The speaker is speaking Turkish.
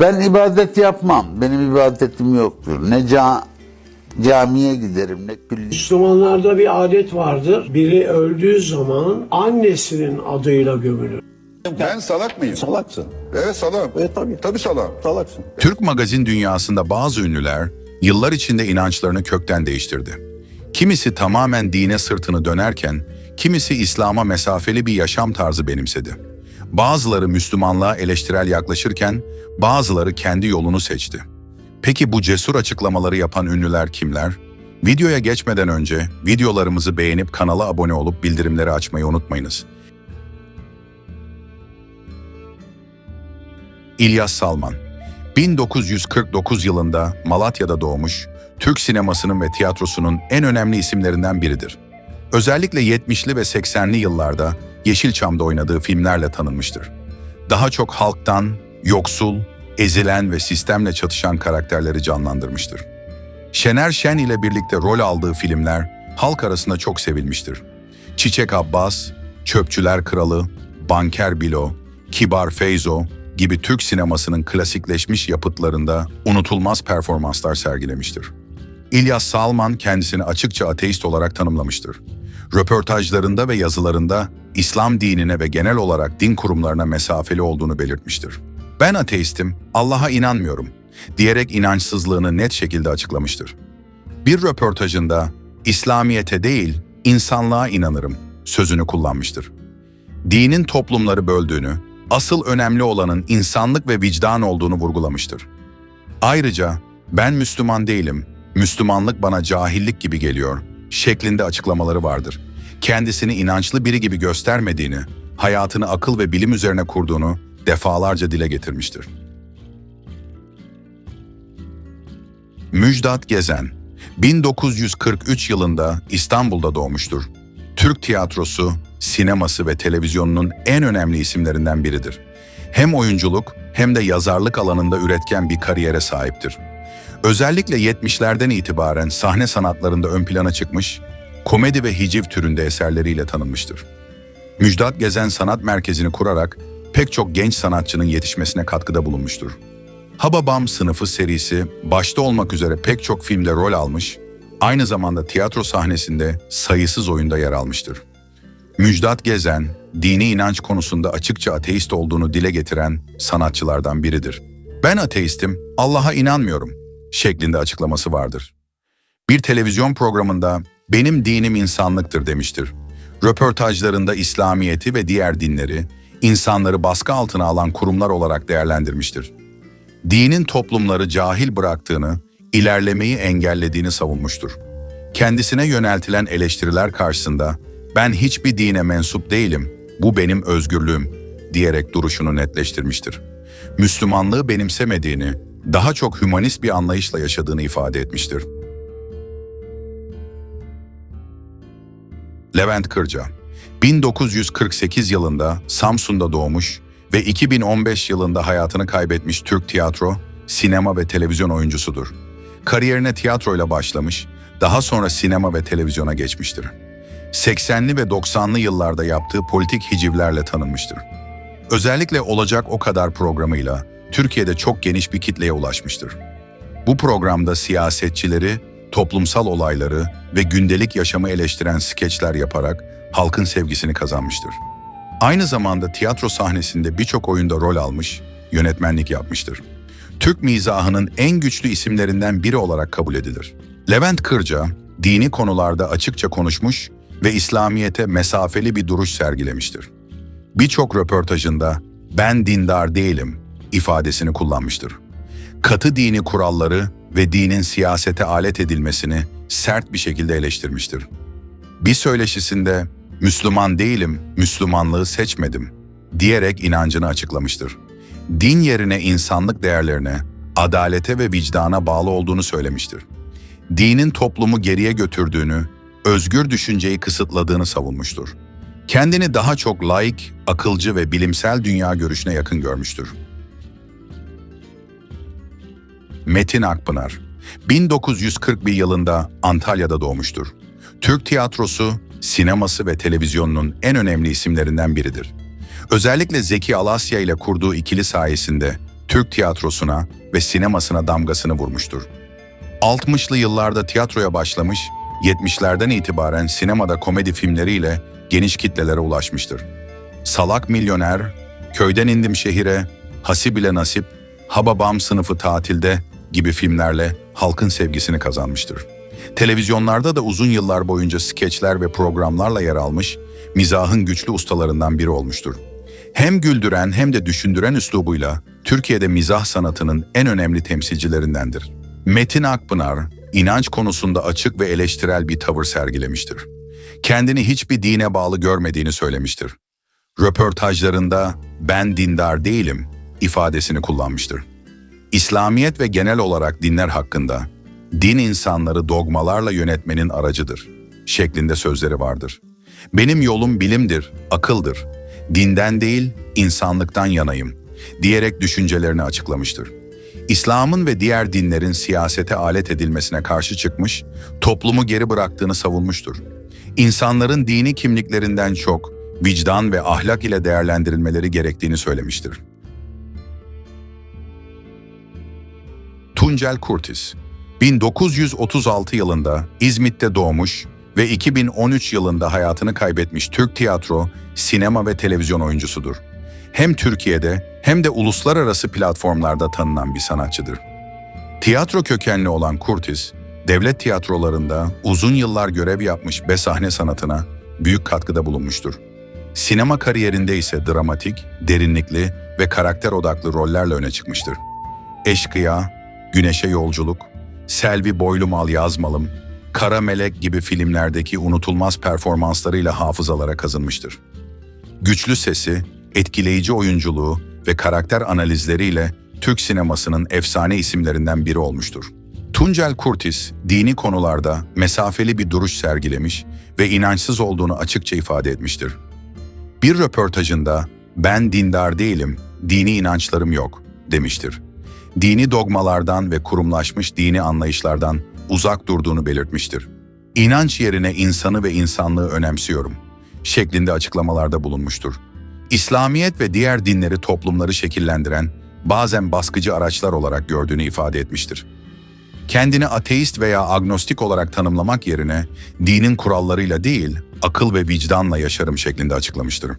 Ben ibadet yapmam. Benim ibadetim yoktur. Ne ca camiye giderim ne külli. Müslümanlarda bir adet vardır. Biri öldüğü zaman annesinin adıyla gömülür. Ben salak mıyım? Salaksın. Evet salağım. Evet, tabii. Tabii salağım. Salaksın. Türk magazin dünyasında bazı ünlüler yıllar içinde inançlarını kökten değiştirdi. Kimisi tamamen dine sırtını dönerken, kimisi İslam'a mesafeli bir yaşam tarzı benimsedi. Bazıları Müslümanlığa eleştirel yaklaşırken, bazıları kendi yolunu seçti. Peki bu cesur açıklamaları yapan ünlüler kimler? Videoya geçmeden önce videolarımızı beğenip kanala abone olup bildirimleri açmayı unutmayınız. İlyas Salman 1949 yılında Malatya'da doğmuş, Türk sinemasının ve tiyatrosunun en önemli isimlerinden biridir. Özellikle 70'li ve 80'li yıllarda Yeşilçam'da oynadığı filmlerle tanınmıştır. Daha çok halktan, yoksul, ezilen ve sistemle çatışan karakterleri canlandırmıştır. Şener Şen ile birlikte rol aldığı filmler halk arasında çok sevilmiştir. Çiçek Abbas, Çöpçüler Kralı, Banker Bilo, Kibar Feyzo gibi Türk sinemasının klasikleşmiş yapıtlarında unutulmaz performanslar sergilemiştir. İlyas Salman kendisini açıkça ateist olarak tanımlamıştır. Röportajlarında ve yazılarında İslam dinine ve genel olarak din kurumlarına mesafeli olduğunu belirtmiştir. Ben ateistim, Allah'a inanmıyorum diyerek inançsızlığını net şekilde açıklamıştır. Bir röportajında İslamiyete değil, insanlığa inanırım sözünü kullanmıştır. Dinin toplumları böldüğünü, asıl önemli olanın insanlık ve vicdan olduğunu vurgulamıştır. Ayrıca ben Müslüman değilim, Müslümanlık bana cahillik gibi geliyor şeklinde açıklamaları vardır. Kendisini inançlı biri gibi göstermediğini, hayatını akıl ve bilim üzerine kurduğunu defalarca dile getirmiştir. Müjdat Gezen 1943 yılında İstanbul'da doğmuştur. Türk tiyatrosu, sineması ve televizyonunun en önemli isimlerinden biridir. Hem oyunculuk hem de yazarlık alanında üretken bir kariyere sahiptir. Özellikle 70'lerden itibaren sahne sanatlarında ön plana çıkmış, komedi ve hiciv türünde eserleriyle tanınmıştır. Müjdat Gezen Sanat Merkezi'ni kurarak pek çok genç sanatçının yetişmesine katkıda bulunmuştur. Hababam sınıfı serisi başta olmak üzere pek çok filmde rol almış, aynı zamanda tiyatro sahnesinde sayısız oyunda yer almıştır. Müjdat Gezen, dini inanç konusunda açıkça ateist olduğunu dile getiren sanatçılardan biridir. Ben ateistim, Allah'a inanmıyorum şeklinde açıklaması vardır. Bir televizyon programında benim dinim insanlıktır demiştir. Röportajlarında İslamiyeti ve diğer dinleri, insanları baskı altına alan kurumlar olarak değerlendirmiştir. Dinin toplumları cahil bıraktığını, ilerlemeyi engellediğini savunmuştur. Kendisine yöneltilen eleştiriler karşısında ben hiçbir dine mensup değilim, bu benim özgürlüğüm diyerek duruşunu netleştirmiştir. Müslümanlığı benimsemediğini, daha çok hümanist bir anlayışla yaşadığını ifade etmiştir. Levent Kırca 1948 yılında Samsun'da doğmuş ve 2015 yılında hayatını kaybetmiş Türk tiyatro, sinema ve televizyon oyuncusudur. Kariyerine tiyatroyla başlamış, daha sonra sinema ve televizyona geçmiştir. 80'li ve 90'lı yıllarda yaptığı politik hicivlerle tanınmıştır. Özellikle Olacak O Kadar programıyla Türkiye'de çok geniş bir kitleye ulaşmıştır. Bu programda siyasetçileri, toplumsal olayları ve gündelik yaşamı eleştiren skeçler yaparak halkın sevgisini kazanmıştır. Aynı zamanda tiyatro sahnesinde birçok oyunda rol almış, yönetmenlik yapmıştır. Türk mizahının en güçlü isimlerinden biri olarak kabul edilir. Levent Kırca, dini konularda açıkça konuşmuş ve İslamiyete mesafeli bir duruş sergilemiştir. Birçok röportajında ben dindar değilim ifadesini kullanmıştır. Katı dini kuralları ve dinin siyasete alet edilmesini sert bir şekilde eleştirmiştir. Bir söyleşisinde Müslüman değilim, Müslümanlığı seçmedim diyerek inancını açıklamıştır. Din yerine insanlık değerlerine, adalete ve vicdana bağlı olduğunu söylemiştir. Dinin toplumu geriye götürdüğünü, özgür düşünceyi kısıtladığını savunmuştur. Kendini daha çok laik, akılcı ve bilimsel dünya görüşüne yakın görmüştür. Metin Akpınar 1941 yılında Antalya'da doğmuştur. Türk tiyatrosu, sineması ve televizyonunun en önemli isimlerinden biridir. Özellikle Zeki Alasya ile kurduğu ikili sayesinde Türk tiyatrosuna ve sinemasına damgasını vurmuştur. 60'lı yıllarda tiyatroya başlamış, 70'lerden itibaren sinemada komedi filmleriyle geniş kitlelere ulaşmıştır. Salak Milyoner, Köyden indim şehire, Hasibile Nasip, Hababam sınıfı tatilde gibi filmlerle halkın sevgisini kazanmıştır. Televizyonlarda da uzun yıllar boyunca skeçler ve programlarla yer almış, mizahın güçlü ustalarından biri olmuştur. Hem güldüren hem de düşündüren üslubuyla Türkiye'de mizah sanatının en önemli temsilcilerindendir. Metin Akpınar, inanç konusunda açık ve eleştirel bir tavır sergilemiştir. Kendini hiçbir dine bağlı görmediğini söylemiştir. Röportajlarında ben dindar değilim ifadesini kullanmıştır. İslamiyet ve genel olarak dinler hakkında din insanları dogmalarla yönetmenin aracıdır şeklinde sözleri vardır. Benim yolum bilimdir, akıldır. Dinden değil, insanlıktan yanayım diyerek düşüncelerini açıklamıştır. İslam'ın ve diğer dinlerin siyasete alet edilmesine karşı çıkmış, toplumu geri bıraktığını savunmuştur. İnsanların dini kimliklerinden çok vicdan ve ahlak ile değerlendirilmeleri gerektiğini söylemiştir. Tuncel Kurtiz 1936 yılında İzmit'te doğmuş ve 2013 yılında hayatını kaybetmiş Türk tiyatro, sinema ve televizyon oyuncusudur. Hem Türkiye'de hem de uluslararası platformlarda tanınan bir sanatçıdır. Tiyatro kökenli olan Kurtiz, devlet tiyatrolarında uzun yıllar görev yapmış ve sahne sanatına büyük katkıda bulunmuştur. Sinema kariyerinde ise dramatik, derinlikli ve karakter odaklı rollerle öne çıkmıştır. Eşkıya, Güneşe Yolculuk, Selvi Boylumal Yazmalım, Kara Melek gibi filmlerdeki unutulmaz performanslarıyla hafızalara kazınmıştır. Güçlü sesi, etkileyici oyunculuğu ve karakter analizleriyle Türk sinemasının efsane isimlerinden biri olmuştur. Tuncel Kurtiz, dini konularda mesafeli bir duruş sergilemiş ve inançsız olduğunu açıkça ifade etmiştir. Bir röportajında ben dindar değilim, dini inançlarım yok demiştir. Dini dogmalardan ve kurumlaşmış dini anlayışlardan uzak durduğunu belirtmiştir. İnanç yerine insanı ve insanlığı önemsiyorum şeklinde açıklamalarda bulunmuştur. İslamiyet ve diğer dinleri toplumları şekillendiren, bazen baskıcı araçlar olarak gördüğünü ifade etmiştir. Kendini ateist veya agnostik olarak tanımlamak yerine dinin kurallarıyla değil, akıl ve vicdanla yaşarım şeklinde açıklamıştır.